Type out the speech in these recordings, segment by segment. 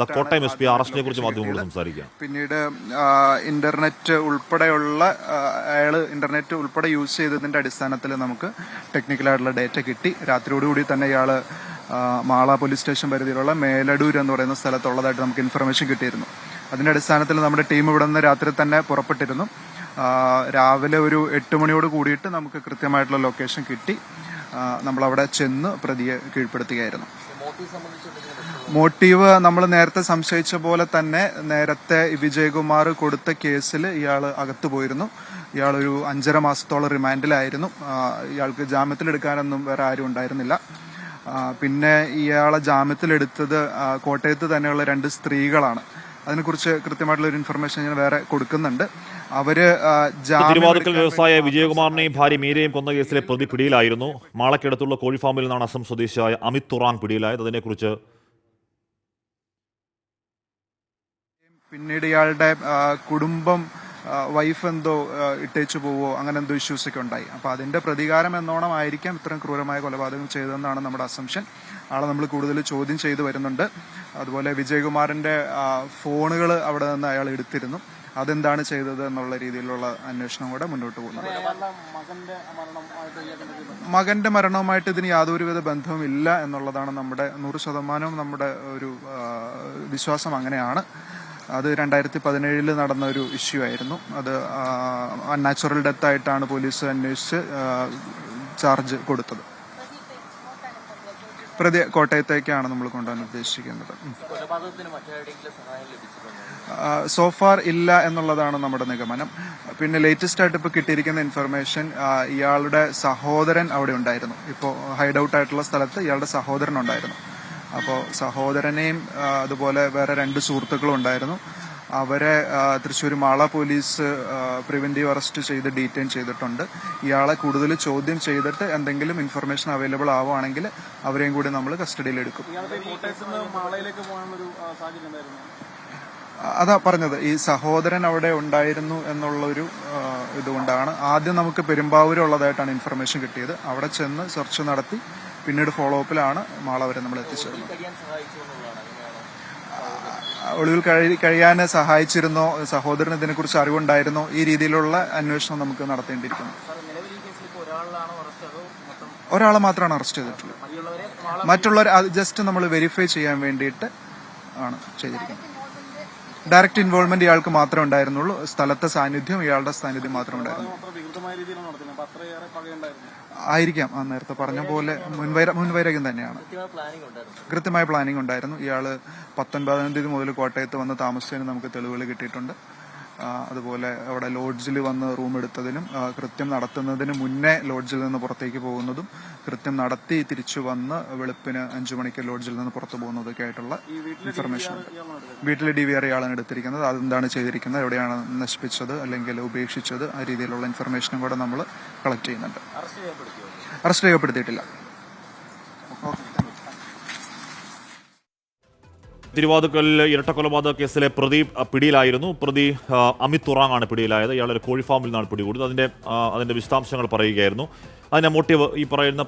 ദാ Kottayam S P അറസ്റ്റിനെ കുറിച്ച് മാധ്യമങ്ങളോട് സംസാരിക്കാം. പിന്നീട് ഇന്റർനെറ്റ് ഉൾപ്പെടെയുള്ള അയാൾ അയാൾ ഇന്റർനെറ്റ് ഉൾപ്പെടെ യൂസ് ചെയ്തതിന്റെ അടിസ്ഥാനത്തിൽ നമുക്ക് ടെക്നിക്കലായിട്ടുള്ള ഡേറ്റ കിട്ടി. രാത്രിയോടുകൂടി തന്നെ ഇയാൾ മാള പോലീസ് സ്റ്റേഷൻ പരിധിയിലുള്ള മേലടൂർ എന്ന് പറയുന്ന സ്ഥലത്തുള്ളതായിട്ട് നമുക്ക് ഇൻഫർമേഷൻ കിട്ടിയിരുന്നു. അതിന്റെ അടിസ്ഥാനത്തിൽ നമ്മുടെ ടീം ഇവിടെ നിന്ന് രാത്രി തന്നെ പുറപ്പെട്ടിരുന്നു. രാവിലെ ഒരു എട്ട് മണിയോട് കൂടിയിട്ട് നമുക്ക് കൃത്യമായിട്ടുള്ള ലൊക്കേഷൻ കിട്ടി. നമ്മൾ നമ്മളവിടെ ചെന്ന് പ്രതിയെ കീഴ്പ്പെടുത്തുകയായിരുന്നു. മോട്ടീവ് നമ്മൾ നേരത്തെ സംശയിച്ച പോലെ തന്നെ നേരത്തെ വിജയകുമാർ കൊടുത്ത കേസിൽ ഇയാൾ അകത്തു പോയിരുന്നു. ഇയാൾ ഒരു അഞ്ചര മാസത്തോളം റിമാൻഡിലായിരുന്നു. ഇയാൾക്ക് ജാമ്യത്തിലെടുക്കാനൊന്നും വേറെ ആരും ഉണ്ടായിരുന്നില്ല. പിന്നെ ഇയാളെ ജാമ്യത്തിലെടുത്തത് കോട്ടയത്ത് തന്നെയുള്ള രണ്ട് സ്ത്രീകളാണ്. അതിനെക്കുറിച്ച് കൃത്യമായിട്ടുള്ള ഒരു ഇൻഫർമേഷൻ ഞാൻ വേറെ കൊടുക്കുന്നുണ്ട്. അവർ തിരുവാതുക്കൽ വ്യവസായ വിജയകുമാറിനെയും ഭാര്യ മീരയും കൊന്ന കേസിലെ പ്രതി പിടിയിലായിരുന്നു. മാളക്കടുത്തുള്ള കോഴി ഫാമിൽ നിന്നാണ് അസം സ്വദേശിയായ അമിത് തുറാൻ പിടിയിലായത്. അതിനെക്കുറിച്ച് പിന്നീട് ഇയാളുടെ കുടുംബം വൈഫ് എന്തോ ഇട്ടേച്ചു പോവോ അങ്ങനെ എന്തോ ഇഷ്യൂസ് ഒക്കെ ഉണ്ടായി. അപ്പൊ അതിന്റെ പ്രതികാരം എന്നോണം ആയിരിക്കാം ഇത്രയും ക്രൂരമായ കൊലപാതകം ചെയ്തതെന്നാണ് നമ്മുടെ അസംഷൻ ആളെ നമ്മൾ കൂടുതൽ ചോദ്യം ചെയ്തു വരുന്നുണ്ട്. അതുപോലെ വിജയകുമാറിന്റെ ഫോണുകൾ അവിടെ നിന്ന് അയാൾ എടുത്തിരുന്നു. അതെന്താണ് ചെയ്തത് എന്നുള്ള രീതിയിലുള്ള അന്വേഷണം കൂടെ മുന്നോട്ട് പോകുന്നത് മകന്റെ മരണവുമായിട്ട് ഇതിന് യാതൊരുവിധ ബന്ധവും ഇല്ല എന്നുള്ളതാണ് നമ്മുടെ നൂറ് ശതമാനവും നമ്മുടെ ഒരു വിശ്വാസം അങ്ങനെയാണ്. അത് രണ്ടായിരത്തി പതിനേഴിൽ നടന്ന ഒരു ഇഷ്യൂ ആയിരുന്നു. അത് അൺനാച്ചുറൽ ഡെത്ത് ആയിട്ടാണ് പോലീസ് അന്വേഷിച്ച് ചാർജ് കൊടുത്തത്. പ്രതി കോട്ടയത്തേക്കാണ് നമ്മൾ കൊണ്ടുവന്ന് ഉദ്ദേശിക്കുന്നത്. സോഫാർ ഇല്ല എന്നുള്ളതാണ് നമ്മുടെ നിഗമനം. പിന്നെ ലേറ്റസ്റ്റ് ആയിട്ട് ഇപ്പോൾ കിട്ടിയിരിക്കുന്ന ഇൻഫർമേഷൻ ഇയാളുടെ സഹോദരൻ അവിടെ ഉണ്ടായിരുന്നു. ഇപ്പോൾ ഹൈഡ് ഔട്ട് ആയിട്ടുള്ള സ്ഥലത്ത് ഇയാളുടെ സഹോദരൻ ഉണ്ടായിരുന്നു. അപ്പോൾ സഹോദരനെയും അതുപോലെ വേറെ രണ്ട് സുഹൃത്തുക്കളും ഉണ്ടായിരുന്നു. അവരെ Thrissur Mala police preventive arrest ചെയ്ത് ഡീറ്റെയിൻ ചെയ്തിട്ടുണ്ട്. ഇയാളെ കൂടുതൽ ചോദ്യം ചെയ്തിട്ട് എന്തെങ്കിലും ഇൻഫർമേഷൻ അവൈലബിൾ ആവുകയാണെങ്കിൽ അവരെയും കൂടി നമ്മൾ കസ്റ്റഡിയിൽ എടുക്കും. അതാ പറഞ്ഞത് ഈ സഹോദരൻ അവിടെ ഉണ്ടായിരുന്നു എന്നുള്ളൊരു ഇതുകൊണ്ടാണ്. ആദ്യം നമുക്ക് പെരുമ്പാവൂരുള്ളതായിട്ടാണ് ഇൻഫർമേഷൻ കിട്ടിയത്. അവിടെ ചെന്ന് സെർച്ച് നടത്തി പിന്നീട് ഫോളോ അപ്പിലാണ് മാള വരെ നമ്മൾ എത്തിച്ചേർന്നത്. ഒളിവിൽ കഴി- കഴിയാൻ സഹായിച്ചിരുന്നോ സഹോദരന് ഇതിനെക്കുറിച്ച് അറിവുണ്ടായിരുന്നോ ഈ രീതിയിലുള്ള അന്വേഷണം നമുക്ക് നടത്തേണ്ടിയിരിക്കുന്നു. ഒരാളെ മാത്രമാണ് അറസ്റ്റ് ചെയ്തിട്ടുള്ളത്. മറ്റുള്ളവർ ജസ്റ്റ് നമ്മൾ വെരിഫൈ ചെയ്യാൻ വേണ്ടിയിട്ട് ആണ് ചെയ്തിരിക്കുന്നത്. ഡയറക്റ്റ് ഇൻവോൾവ്മെന്റ് ഇയാൾക്ക് മാത്രമേ ഉണ്ടായിരുന്നുള്ളൂ. സ്ഥലത്തെ സാന്നിധ്യം ഇയാളുടെ സാന്നിധ്യം മാത്രമേ ഉണ്ടായിരുന്നു ആയിരിക്കാം. ആ നേരത്തെ പറഞ്ഞ പോലെ മുൻവൈര മുൻവൈരാഗ്യം തന്നെയാണ്. കൃത്യമായ പ്ലാനിംഗ് ഉണ്ടായിരുന്നു. ഇയാൾ പത്തൊൻപതാം തീയതി മുതൽ കോട്ടയത്ത് വന്ന് താമസിച്ചതിന് നമുക്ക് തെളിവുകൾ കിട്ടിയിട്ടുണ്ട്. അതുപോലെ അവിടെ ലോഡ്ജിൽ വന്ന് റൂം എടുത്തതിനും കൃത്യം നടത്തുന്നതിന് മുന്നേ ലോഡ്ജിൽ നിന്ന് പുറത്തേക്ക് പോകുന്നതും കൃത്യം നടത്തി തിരിച്ചു വന്ന് വെളുപ്പിന് അഞ്ചു മണിക്ക് ലോഡ്ജിൽ നിന്ന് പുറത്തു പോകുന്നതൊക്കെ ആയിട്ടുള്ള ഇൻഫർമേഷൻ ഉണ്ട് വീട്ടിൽ ഡി വി ആർ ഇയാളാണ് എടുത്തിരിക്കുന്നത്. അതെന്താണ് ചെയ്തിരിക്കുന്നത്? എവിടെയാണ് നശിപ്പിച്ചത് അല്ലെങ്കിൽ ഉപേക്ഷിച്ചത്? ആ രീതിയിലുള്ള ഇൻഫർമേഷനും കൂടെ നമ്മൾ കളക്ട് ചെയ്യുന്നുണ്ട്. അറസ്റ്റ് രേഖപ്പെടുത്തിയിട്ടില്ല തിരുവാതുക്കൽ ഇരട്ടക്കൊലപാതക കേസിലെ പ്രതി പിടിയിലായിരുന്നു. പ്രതി അമിത് തുറാങ്ങാണ് പിടിയിലായത്. ഇയാളൊരു കോഴി ഫാമിൽ നിന്നാണ് പിടികൂടുന്നത് അതിന്റെ അതിന്റെ വിശദാംശങ്ങൾ പറയുകയായിരുന്നു. അതിന്റെ മോട്ടീവ് ഈ പറയുന്ന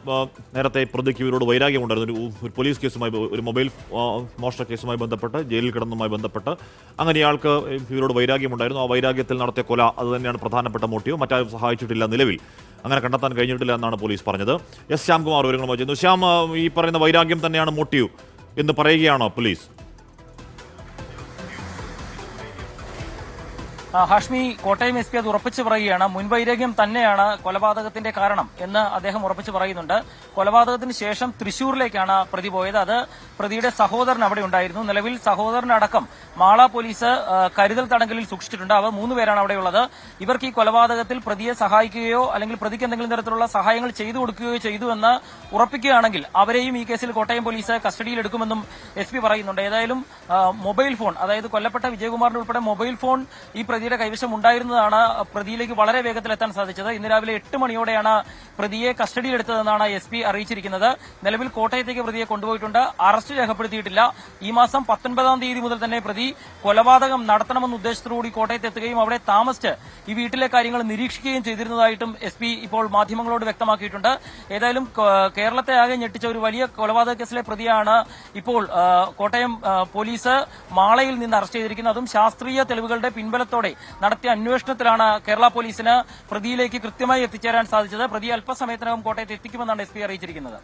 നേരത്തെ പ്രതിക്ക് ഇവരോട് വൈരാഗ്യമുണ്ടായിരുന്നു. ഒരു പോലീസ് കേസുമായി ഒരു മൊബൈൽ മോഷണ കേസുമായി ബന്ധപ്പെട്ട് ജയിലിൽ കിടന്നതുമായി ബന്ധപ്പെട്ട് അങ്ങനെ ഇയാൾക്ക് ഇവരോട് വൈരാഗ്യമുണ്ടായിരുന്നു. ആ വൈരാഗ്യത്തിൽ നടത്തിയ കൊല അത് തന്നെയാണ് പ്രധാനപ്പെട്ട മോട്ടീവ് മറ്റാരും സഹായിച്ചിട്ടില്ല നിലവിൽ. അങ്ങനെ കണ്ടെത്താൻ കഴിഞ്ഞിട്ടില്ല എന്നാണ് പോലീസ് പറഞ്ഞത്. എസ് ശ്യാംകുമാർ വിവരങ്ങളുമായി ചെയ്യുന്നു ശ്യാം ഈ പറയുന്ന വൈരാഗ്യം തന്നെയാണ് മോട്ടീവ് എന്ന് പറയുകയാണോ police? Hashmi Kottayam S P അത് ഉറപ്പിച്ചു പറയുകയാണ്. മുൻവൈരാഗ്യം തന്നെയാണ് കൊലപാതകത്തിന്റെ കാരണം എന്ന് അദ്ദേഹം ഉറപ്പിച്ചു പറയുന്നുണ്ട്. കൊലപാതകത്തിന് ശേഷം തൃശൂരിലേക്കാണ് പ്രതി പോയത്. അത് പ്രതിയുടെ സഹോദരൻ അവിടെ ഉണ്ടായിരുന്നു. നിലവിൽ സഹോദരനടക്കം മാള പോലീസ് കരുതൽ തടങ്കലിൽ സൂക്ഷിച്ചിട്ടുണ്ട്. അവർ മൂന്ന് പേരാണ് അവിടെയുള്ളത് ഇവർക്ക് ഈ കൊലപാതകത്തിൽ പ്രതിയെ സഹായിക്കുകയോ അല്ലെങ്കിൽ പ്രതിക്ക് എന്തെങ്കിലും തരത്തിലുള്ള സഹായങ്ങൾ ചെയ്തു കൊടുക്കുകയോ ചെയ്തു എന്ന് ഉറപ്പിക്കുകയാണെങ്കിൽ അവരെയും ഈ കേസിൽ കോട്ടയം പോലീസ് കസ്റ്റഡിയിൽ എടുക്കുമെന്നും എസ് പി പറയുന്നുണ്ട്. ഏതായാലും മൊബൈൽ ഫോൺ അതായത് കൊല്ലപ്പെട്ട വിജയകുമാറിന്റെ ഉൾപ്പെടെ മൊബൈൽ ഫോൺ ഈ പ്രതിയുടെ കൈവശം ഉണ്ടായിരുന്നതാണ് പ്രതിയിലേക്ക് വളരെ വേഗത്തിൽ എത്താൻ സാധിച്ചത്. ഇന്ന് രാവിലെ എട്ട് മണിയോടെയാണ് പ്രതിയെ കസ്റ്റഡിയിലെടുത്തതെന്നാണ് എസ് പി അറിയിച്ചിരിക്കുന്നത്. നിലവിൽ കോട്ടയത്തേക്ക് പ്രതിയെ കൊണ്ടുപോയിട്ടുണ്ട്. അറസ്റ്റ് രേഖപ്പെടുത്തിയിട്ടില്ല. ഈ മാസം പത്തൊൻപതാം തീയതി മുതൽ തന്നെ പ്രതി കൊലപാതകം നടത്തണമെന്ന ഉദ്ദേശത്തോടുകൂടി കോട്ടയത്ത് എത്തുകയും അവിടെ താമസിച്ച് ഈ വീട്ടിലെ കാര്യങ്ങൾ നിരീക്ഷിക്കുകയും ചെയ്തിരുന്നതായിട്ടും എസ് പി ഇപ്പോൾ മാധ്യമങ്ങളോട് വ്യക്തമാക്കിയിട്ടുണ്ട്. ഏതായാലും കേരളത്തെ ആകെ ഞെട്ടിച്ച ഒരു വലിയ കൊലപാതക കേസിലെ പ്രതിയാണ് ഇപ്പോൾ കോട്ടയം പോലീസ് മാളയിൽ നിന്ന് അറസ്റ്റ് ചെയ്തിരിക്കുന്നത്. അതും ശാസ്ത്രീയ തെളിവുകളുടെ പിൻബലത്തോടെ നടത്തിയ അന്വേഷണത്തിലാണ് കേരള പോലീസിന് പ്രതിയിലേക്ക് കൃത്യമായി എത്തിച്ചേരാൻ സാധിച്ചത്. പ്രതി അല്പസമയത്തിനകം കോട്ടയത്ത് എത്തിക്കുമെന്നാണ് എസ് അറിയിച്ചിരിക്കുന്നത്.